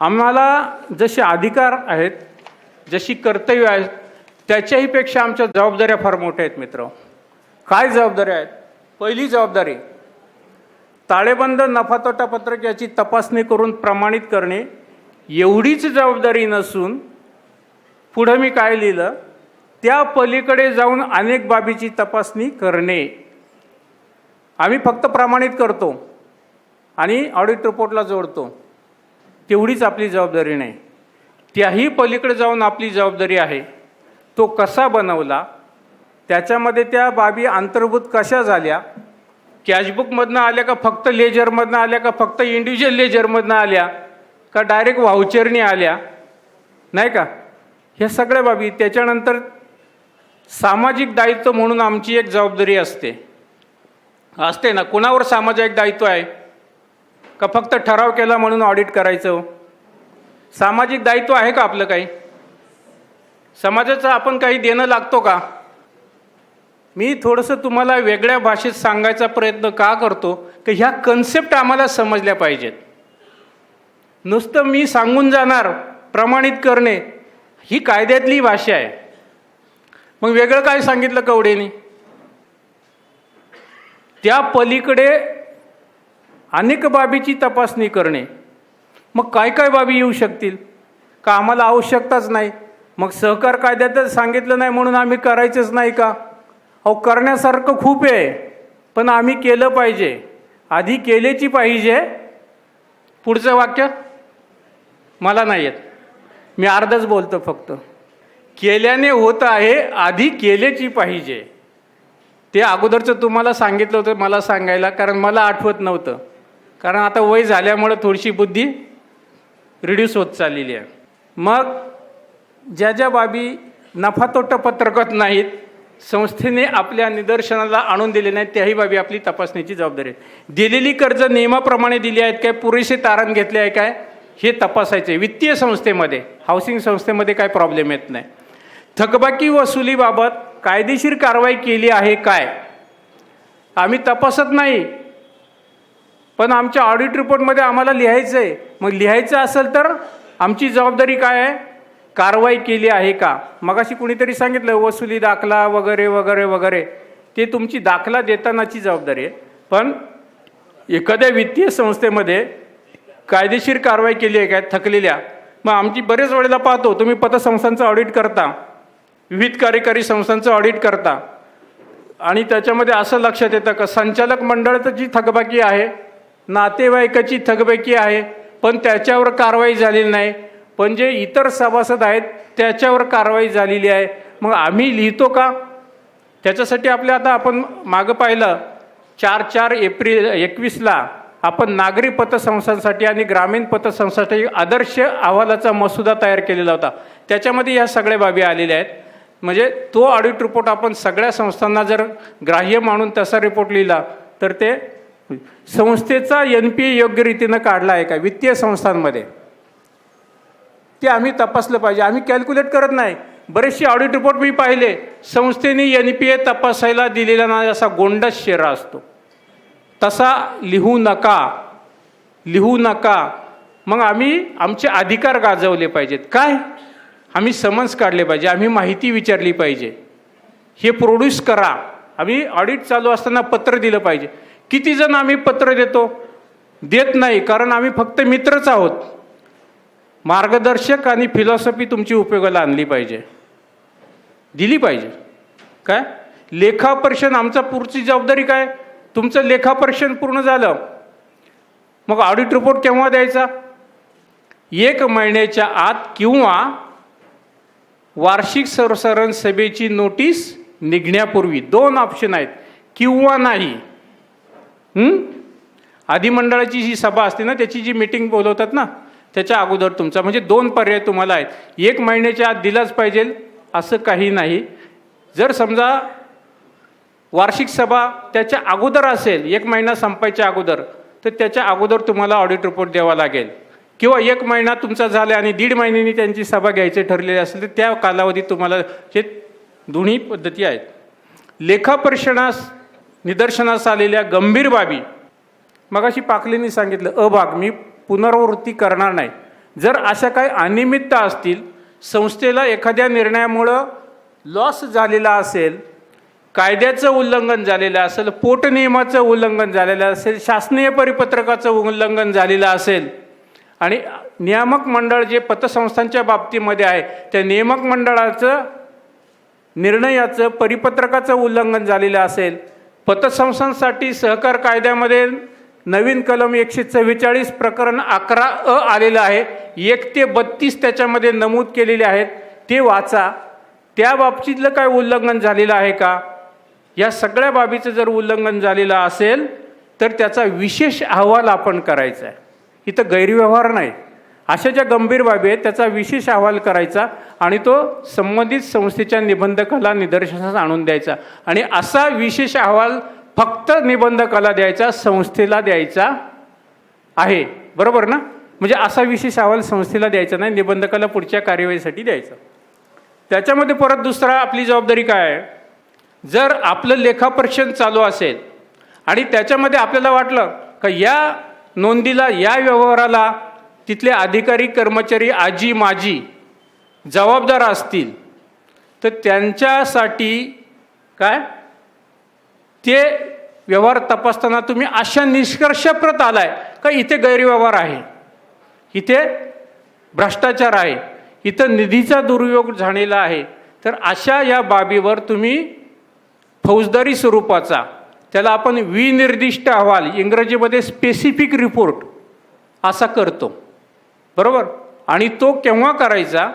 आम्हाला जसे अधिकार आहेत जशी कर्तव्य आहेत त्याच्याही पेक्षा आमच्या जबाबदाऱ्या फार मोठ्या आहेत मित्र. काय जबाबदाऱ्या आहेत? पहिली जबाबदारी ताळेबंद नफातोटा पत्रक याची तपासणी करून प्रमाणित करणे. एवढीच जबाबदारी नसून पुढं मी काय लिहिलं? त्या पलीकडे जाऊन अनेक बाबीची तपासणी करणे. आम्ही फक्त प्रमाणित करतो आणि ऑडिट रिपोर्टला जोडतो. तेवढीच आपली जबाबदारी नाही. त्याही पलीकडे जाऊन आपली जबाबदारी आहे. तो कसा बनवला? त्याच्यामध्ये त्या बाबी अंतर्भूत कशा झाल्या? कॅशबुकमधनं आल्या का फक्त लेजरमधनं आल्या का फक्त इंडिव्हिज्युअल लेजरमधनं आल्या? का डायरेक्ट व्हाउचरनी आल्या? नाही का? ह्या सगळ्या बाबी. त्याच्यानंतर सामाजिक दायित्व म्हणून आमची एक जबाबदारी असते. असते ना. कुणावर सामाजिक दायित्व आहे? का फक्त ठराव केला म्हणून ऑडिट करायचं हो? सामाजिक दायित्व आहे का आपलं काही? समाजाचं आपण काही देणं लागतो का? मी थोडंसं तुम्हाला वेगळ्या भाषेत सांगायचा प्रयत्न का करतो? की ह्या कन्सेप्ट आम्हाला समजल्या पाहिजेत. नुसतं मी सांगून जाणार प्रमाणित करणे ही कायद्यातली भाषा आहे. मग वेगळं काय सांगितलं कवडेनी? त्या पलीकडे अनेक बाबीची तपासणी करणे. मग काय काय बाबी येऊ शकतील? का आम्हाला आवश्यकताच नाही? मग सहकार कायद्यातच सांगितलं नाही म्हणून आम्ही करायचंच नाही का? अहो करण्यासारखं खूप आहे पण आम्ही केलं पाहिजे. आधी केलेची पाहिजे. पुढचं वाक्य? मला नाही येत. मी अर्धच बोलतो फक्त. केल्याने होत आहे आधी केलेची पाहिजे. ते अगोदरचं तुम्हाला सांगितलं होतं मला सांगायला कारण मला आठवत नव्हतं. कारण आता वय झाल्यामुळं थोडीशी बुद्धी रिड्यूस होत चाललेली आहे. मग ज्या ज्या बाबी नफा तोटा नाहीत संस्थेने आपल्या निदर्शनाला आणून दिले नाहीत त्याही बाबी आपली तपासण्याची जबाबदारी आहे. दिलेली कर्ज नियमाप्रमाणे दिली आहेत काय? पुरेसे तारण घेतले आहे काय? हे तपासायचे वित्तीय संस्थेमध्ये हाऊसिंग संस्थेमध्ये काय प्रॉब्लेम येत नाही. थकबाकी वसुलीबाबत कायदेशीर कारवाई केली आहे काय? आम्ही तपासत नाही. पण आमच्या ऑडिट रिपोर्टमध्ये आम्हाला लिहायचं आहे मग लिहायचं असेल तर आमची जबाबदारी काय आहे? कारवाई केली आहे का? मगाशी कुणीतरी सांगितलं वसुली दाखला वगैरे वगैरे वगैरे. ते तुमची दाखला देतानाची जबाबदारी आहे. पण एखाद्या वित्तीय संस्थेमध्ये कायदेशीर कारवाई केली आहे काय? थकलेल्या. मग आमची बरेच वेळेला पाहतो तुम्ही पतसंस्थांचं ऑडिट करता. विविध कार्यकारी संस्थांचं ऑडिट करता. आणि त्याच्यामध्ये असं लक्षात येतं का? संचालक मंडळाची थकबाकी आहे नातेवाईकाची थकबेकी आहे पण त्याच्यावर कारवाई झालेली नाही. पण जे इतर सभासद आहेत त्याच्यावर कारवाई झालेली आहे. मग आम्ही लिहितो का? त्याच्यासाठी आपल्या आता आपण मागं पाहिलं चार चार एप्रिल एकवीसला आपण नागरी पतसंस्थांसाठी आणि ग्रामीण पतसंस्थांसाठी आदर्श अहवालाचा मसुदा तयार केलेला होता. त्याच्यामध्ये ह्या सगळ्या बाबी आलेल्या आहेत. म्हणजे तो ऑडिट रिपोर्ट आपण सगळ्या संस्थांना जर ग्राह्य मानून तसा रिपोर्ट लिहिला तर ते संस्थेचा एन पी ए योग्य रीतीनं काढला आहे का? वित्तीय संस्थांमध्ये. ते आम्ही तपासलं पाहिजे. आम्ही कॅल्क्युलेट करत नाही. बरेचसे ऑडिट रिपोर्ट मी पाहिले. संस्थेने एन पी ए तपासायला दिलेला नाही असा गोंडस शेरा असतो. तसा लिहू नका. लिहू नका. मग आम्ही आमचे अधिकार गाजवले पाहिजेत. काय? आम्ही समन्स काढले पाहिजे. आम्ही माहिती विचारली पाहिजे. हे प्रोड्यूस करा. आम्ही ऑडिट चालू असताना पत्र दिलं पाहिजे. किती जण आम्ही पत्र देतो? देत नाही कारण आम्ही फक्त मित्रच आहोत. मार्गदर्शक आणि फिलॉसॉफी तुमची उपयोगाला आणली पाहिजे. दिली पाहिजे. काय? लेखापरीक्षण आमचा पुढची जबाबदारी काय? तुमचं लेखापरीक्षण पूर्ण झालं. मग ऑडिट रिपोर्ट केव्हा द्यायचा? एक महिन्याच्या आत किंवा वार्षिक सर्वसाधारण सभेची नोटीस निघण्यापूर्वी. दोन ऑप्शन आहेत. किंवा नाही. अधिमंडळाची जी सभा असते ना त्याची जी मीटिंग बोलवतात ना त्याच्या अगोदर तुमचा म्हणजे दोन पर्याय तुम्हाला आहेत. एक महिन्याच्या आत दिलाच पाहिजे असं काही नाही. जर समजा वार्षिक सभा त्याच्या अगोदर असेल एक महिना संपायच्या अगोदर तर त्याच्या अगोदर तुम्हाला ऑडिट रिपोर्ट द्यावा लागेल. किंवा एक महिना तुमचा झाला आणि दीड महिन्यांनी त्यांची सभा घ्यायची ठरलेली असेल तर त्या कालावधीत तुम्हाला हे दोन्ही पद्धती आहेत. लेखापरीक्षणास निदर्शनास आलेल्या गंभीर बाबी. मगाशी पाकलेंनी सांगितलं अभाग मी पुनरावृत्ती करणार नाही. जर अशा काही अनियमितता असतील संस्थेला एखाद्या निर्णयामुळं लॉस झालेला असेल कायद्याचं उल्लंघन झालेलं असेल पोटनियमाचं उल्लंघन झालेलं असेल शासनीय परिपत्रकाचं उल्लंघन झालेलं असेल आणि नियामक मंडळ जे पतसंस्थांच्या बाबतीमध्ये आहे त्या नियामक मंडळाचं निर्णयाचं परिपत्रकाचं उल्लंघन झालेलं असेल पतसंस्थांसाठी सहकार कायद्यामध्ये नवीन कलम एकशे चव्वेचाळीस प्रकरण अकरा अ आलेलं आहे. एक ते बत्तीस त्याच्यामध्ये नमूद केलेले आहेत. ते वाचा. त्या बाबतीतलं काय उल्लंघन झालेलं आहे का? या सगळ्या बाबीचं जर उल्लंघन झालेलं असेल तर त्याचा विशेष अहवाल आपण करायचा आहे. इथं गैरव्यवहार नाही. अशा ज्या गंभीर बाबी आहेत त्याचा विशेष अहवाल करायचा आणि तो संबंधित संस्थेच्या निबंधकाला निदर्शनास आणून द्यायचा. आणि असा विशेष अहवाल फक्त निबंधकाला द्यायचा संस्थेला द्यायचा आहे. बरोबर ना? म्हणजे असा विशेष अहवाल संस्थेला द्यायचा नाही निबंधकाला पुढच्या कार्यवाहीसाठी द्यायचा. त्याच्यामध्ये परत दुसरा आपली जबाबदारी काय आहे? जर आपलं लेखापरीक्षण चालू असेल आणि त्याच्यामध्ये आपल्याला वाटलं का या नोंदीला या व्यवहाराला तिथले अधिकारी कर्मचारी आजी माजी जबाबदार असतील तर त्यांच्यासाठी काय? ते व्यवहार तपासताना तुम्ही अशा निष्कर्षप्रत आलाय का इथे गैरव्यवहार आहे? इथे भ्रष्टाचार आहे इथं निधीचा दुरुपयोग झालेला आहे तर अशा या बाबीवर तुम्ही फौजदारी स्वरूपाचा त्याला आपण विनिर्दिष्ट अहवाल इंग्रजीमध्ये स्पेसिफिक रिपोर्ट असा करतो. बरोबर? आणि तो केव्हा करायचा?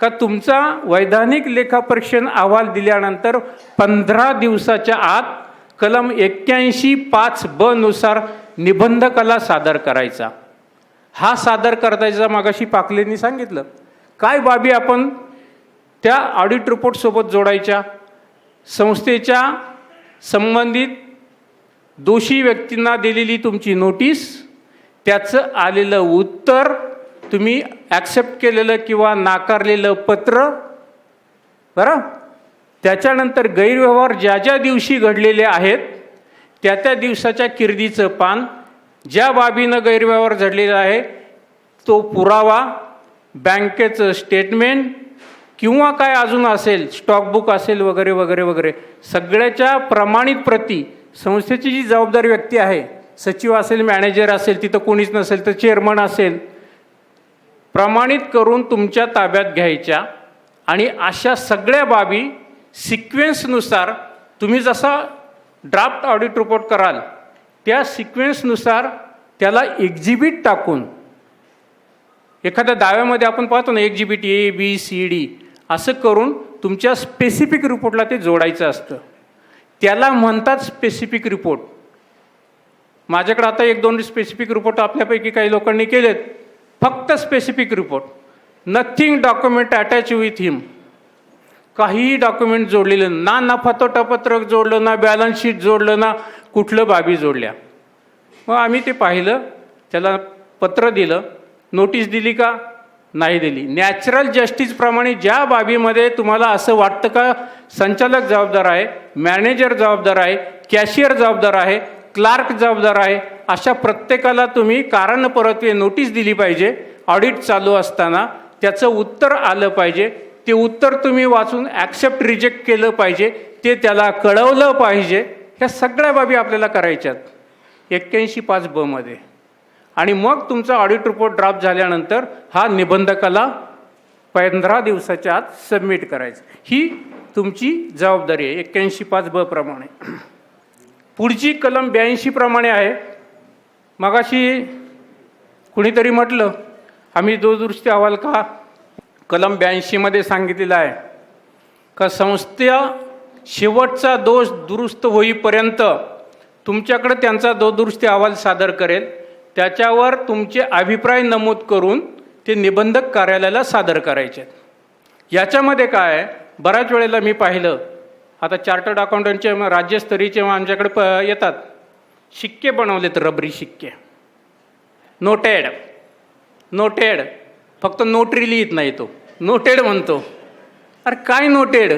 का तुमचा वैधानिक लेखापरीक्षण अहवाल दिल्यानंतर पंधरा दिवसाच्या आत कलम एक्क्याऐंशी पाच ब नुसार निबंधकाला सादर करायचा. हा सादर करतायचा मागाशी पाकलेंनी सांगितलं. काय बाबी आपण त्या ऑडिट रिपोर्टसोबत जोडायच्या? संस्थेच्या संबंधित दोषी व्यक्तींना दिलेली तुमची नोटीस त्याचं आलेलं उत्तर तुम्ही ॲक्सेप्ट केलेलं किंवा नाकारलेलं पत्र बरं? त्याच्यानंतर गैरव्यवहार ज्या ज्या दिवशी घडलेले आहेत त्या त्या दिवसाच्या किर्दीचं पान ज्या बाबीनं गैरव्यवहार घडलेला आहे तो पुरावा बँकेचं स्टेटमेंट किंवा काय अजून असेल स्टॉकबुक असेल वगैरे वगैरे वगैरे सगळ्याच्या प्रमाणित प्रती संस्थेची जी जबाबदारी व्यक्ती आहे सचिव असेल मॅनेजर असेल तिथं कोणीच नसेल तर चेअरमन असेल प्रमाणित करून तुमच्या ताब्यात घ्यायच्या आणि अशा सगळ्या बाबी सिक्वेन्सनुसार तुम्ही जसा ड्राफ्ट ऑडिट रिपोर्ट कराल त्या सिक्वेन्सनुसार त्याला एक्झिबिट टाकून एखाद्या दाव्यामध्ये आपण पाहतो ना exhibit A B C D असं करून तुमच्या स्पेसिफिक रिपोर्टला ते जोडायचं असतं. त्याला म्हणतात स्पेसिफिक रिपोर्ट माझ्याकडे आता एक दोन स्पेसिफिक रिपोर्ट आपल्यापैकी काही लोकांनी केलेत. फक्त specific report nothing document attach with him काहीही डॉक्युमेंट जोडलेलं ना नफा तोटापत्रक जोडलं ना बॅलन्स शीट जोडलं ना कुठलं बाबी जोडल्या. मग आम्ही ते पाहिलं. त्याला पत्र दिलं. नोटीस दिली का? नाही दिली. नॅचरल जस्टिसप्रमाणे ज्या बाबीमध्ये तुम्हाला असं वाटतं का? संचालक जबाबदार आहे मॅनेजर जबाबदार आहे कॅशियर जबाबदार आहे क्लार्क जबाबदार आहे अशा प्रत्येकाला तुम्ही कारण परत्वे नोटीस दिली पाहिजे ऑडिट चालू असताना. त्याचं उत्तर आलं पाहिजे. ते उत्तर तुम्ही वाचून ॲक्सेप्ट रिजेक्ट केलं पाहिजे. ते त्याला कळवलं पाहिजे. ह्या सगळ्या बाबी आपल्याला करायच्यात. एक्क्याऐंशी पाच बमध्ये आणि मग तुमचा ऑडिट रिपोर्ट ड्राफ्ट झाल्यानंतर हा निबंधकाला पंधरा दिवसाच्या आत सबमिट करायचं. ही तुमची जबाबदारी आहे. एक्क्याऐंशी पाच ब प्रमाणे. पुढची कलम ब्याऐंशी प्रमाणे आहे. मगाशी कुणीतरी म्हटलं आम्ही दूरदृष्टी अहवाल का कलम ब्याऐंशीमध्ये सांगितलेलं आहे का संस्था शेवटचा दोष दुरुस्त होईपर्यंत तुमच्याकडे त्यांचा दुरुस्ती अहवाल सादर करेल. त्याच्यावर तुमचे अभिप्राय नमूद करून ते निबंधक कार्यालयाला सादर करायचे याच्यामध्ये काय आहे बऱ्याच वेळेला मी पाहिलं आता चार्टर्ड अकाउंटंटचे राज्यस्तरीयचे आमच्याकडे प येतात. शिक्के बनवलेत रबरी शिक्के. नोटेड. नोटेड. फक्त नोटरी लिहित नाही तो. नोटेड म्हणतो. अरे काय नोटेड?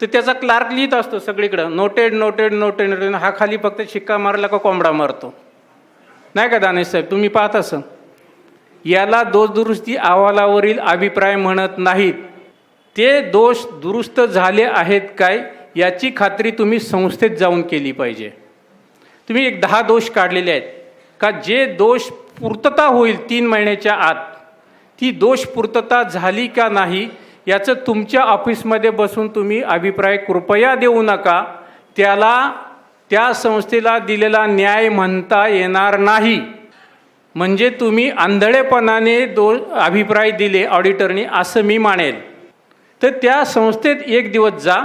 तर त्याचा क्लार्क लिहित असतो सगळीकडं. Noted noted noted noted. हा खाली फक्त शिक्का मारला का कोंबडा मारतो. नाही का दानेश साहेब? तुम्ही पाहत असं याला दोष दुरुस्ती अहवालावरील अभिप्राय म्हणत नाहीत. ते दोष दुरुस्त झाले आहेत काय? याची खात्री तुम्ही संस्थेत जाऊन केली पाहिजे. तुम्ही एक दहा दोष काढलेले आहेत. का जे दोष पूर्तता होईल तीन महिन्याच्या आत ती दोष पूर्तता झाली का नाही याचं तुमच्या ऑफिसमध्ये बसून तुम्ही अभिप्राय कृपया देऊ नका. त्याला त्या संस्थेला दिलेला न्याय म्हणता येणार नाही. म्हणजे तुम्ही आंधळेपणाने दो अभिप्राय दिले ऑडिटरनी असं मी मानेल. तर त्या संस्थेत एक दिवस जा.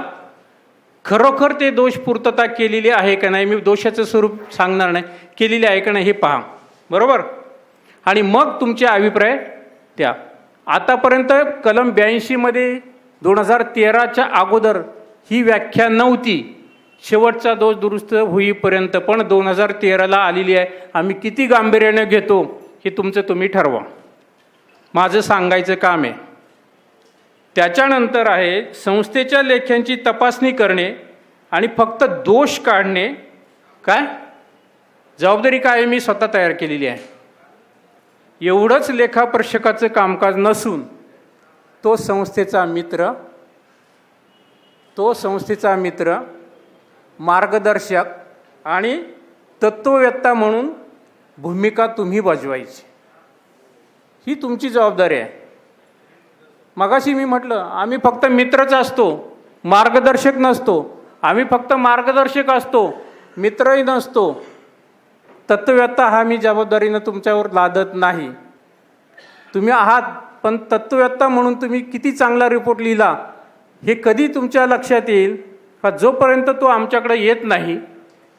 खरोखर ते दोष पूर्तता केलेली आहे का नाही? मी दोषाचं स्वरूप सांगणार नाही. केलेली आहे का नाही हे पहा. बरोबर? आणि मग तुमचे अभिप्राय द्या. आतापर्यंत कलम ब्याऐंशीमध्ये दोन हजार तेराच्या अगोदर ही व्याख्या नव्हती. शेवटचा दोष दुरुस्त होईपर्यंत पण दोन हजार तेराला आलेली आहे. आम्ही किती गांभीर्याने घेतो हे तुमचं तुम्ही ठरवा. माझं सांगायचं काम आहे. त्याच्यानंतर आहे संस्थेच्या लेख्यांची तपासणी करणे आणि फक्त दोष काढणे. काय? जबाबदारी काय मी स्वतः तयार केलेली आहे. एवढंच लेखापरीक्षकाचं कामकाज नसून तो संस्थेचा मित्र तो संस्थेचा मित्र मार्गदर्शक आणि तत्ववेत्ता म्हणून भूमिका तुम्ही बजवायची. ही तुमची जबाबदारी आहे. मगाशी मी म्हटलं आम्ही फक्त मित्रच असतो मार्गदर्शक नसतो आम्ही फक्त मार्गदर्शक असतो मित्रही नसतो. तत्ववेत्ता हा मी जबाबदारीनं तुमच्यावर लादत नाही. तुम्ही आहात पण तत्ववेत्ता म्हणून तुम्ही किती चांगला रिपोर्ट लिहिला हे कधी तुमच्या लक्षात येईल? का जोपर्यंत तो आमच्याकडे येत नाही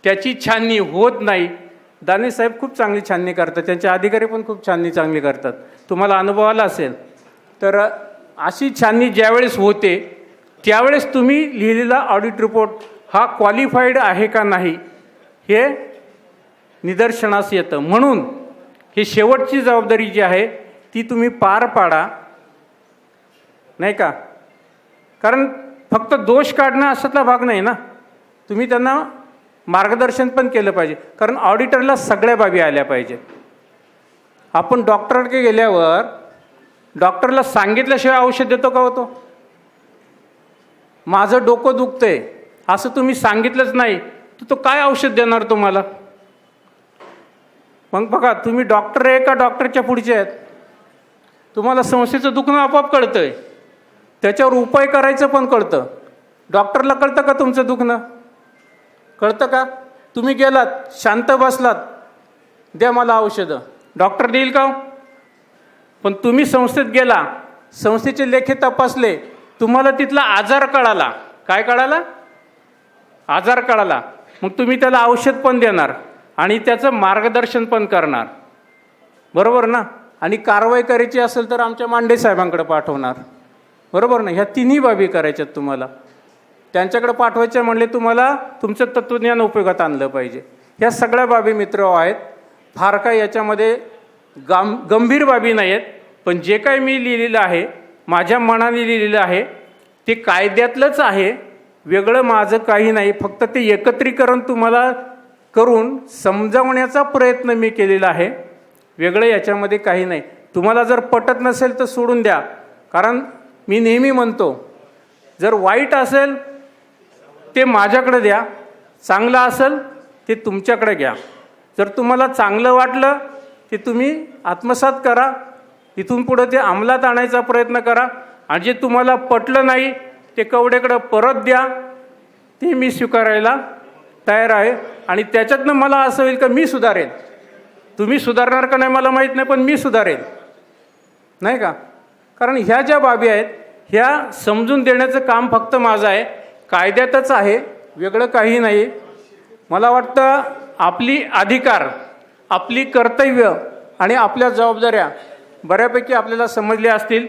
त्याची छाननी होत नाही. दाने साहेब खूप चांगली छाननी करतात त्यांचे अधिकारी पण खूप छाननी चांगली करतात. तुम्हाला अनुभव आला असेल. तर अशी छाननी ज्यावेळेस होते त्यावेळेस तुम्ही लिहिलेला ऑडिट रिपोर्ट हा क्वालिफाईड आहे का नाही हे निदर्शनास येतं. म्हणून ही शेवटची जबाबदारी जी आहे ती तुम्ही पार पाडा. नाही का? कारण फक्त दोष काढणं असातला भाग नाही ना. तुम्ही त्यांना मार्गदर्शन पण केलं पाहिजे. कारण ऑडिटरला सगळ्या बाबी आल्या पाहिजेत. आपण डॉक्टरकडे गेल्यावर डॉक्टरला सांगितल्याशिवाय औषध देतो का होतो माझं डोकं दुखतंय. असं तुम्ही सांगितलंच नाही. तर तो काय औषध देणार तुम्हाला? मग बघा तुम्ही डॉक्टर आहे का डॉक्टरच्या पुढचे आहेत? तुम्हाला संस्थेचं दुखणं आपोआप कळतं आहे त्याच्यावर उपाय करायचं पण कळतं. डॉक्टरला कळतं का तुमचं दुखणं? कळतं का? तुम्ही गेलात शांत बसलात. द्या मला औषधं. डॉक्टर देईल का हो? पण तुम्ही संस्थेत गेला संस्थेचे लेखे तपासले तुम्हाला तिथला आजार कळाला. काय कळाला? आजार कळाला. मग तुम्ही त्याला औषध पण देणार आणि त्याचं मार्गदर्शन पण करणार. बरोबर ना? आणि कारवाई करायची असेल तर आमच्या मांडे साहेबांकडे पाठवणार. बरोबर ना? ह्या तिन्ही बाबी करायच्यात तुम्हाला. त्यांच्याकडे पाठवायच्या म्हणले तुम्हाला तुमचं तत्त्वज्ञान उपयोगात आणलं पाहिजे. ह्या सगळ्या बाबी मित्र आहेत. फार काय याच्यामध्ये गाम गंभीर बाबी नाही आहेत पण जे काय मी लिहिलेलं आहे माझ्या मनाने लिहिलेलं आहे ते कायद्यातलंच आहे. वेगळं माझं काही नाही फक्त ते एकत्रीकरण तुम्हाला करून समजावण्याचा प्रयत्न मी केलेला आहे. वेगळं याच्यामध्ये काही नाही. तुम्हाला जर पटत नसेल तर सोडून द्या. कारण मी नेहमी म्हणतो जर वाईट असेल ते माझ्याकडे द्या. चांगलं असेल ते तुमच्याकडे घ्या. जर तुम्हाला चांगलं वाटलं ते तुम्ही आत्मसात करा. इथून पुढं ते अंमलात आणायचा प्रयत्न करा. आणि जे तुम्हाला पटलं नाही ते कवडेकडं परत द्या. ते मी स्वीकारायला तयार आहे. आणि त्याच्यातनं मला असं होईल का मी सुधारेन? तुम्ही सुधारणार का नाही मला माहीत नाही पण मी सुधारेन. नाही का? कारण ह्या ज्या बाबी आहेत ह्या समजून देण्याचं काम फक्त माझं आहे. कायद्यातच आहे. वेगळं काही नाही. मला वाटतं आपली अधिकार आपली कर्तव्य आणि आपल्या जबाबदाऱ्या बऱ्यापैकी आपल्याला समजल्या असतील.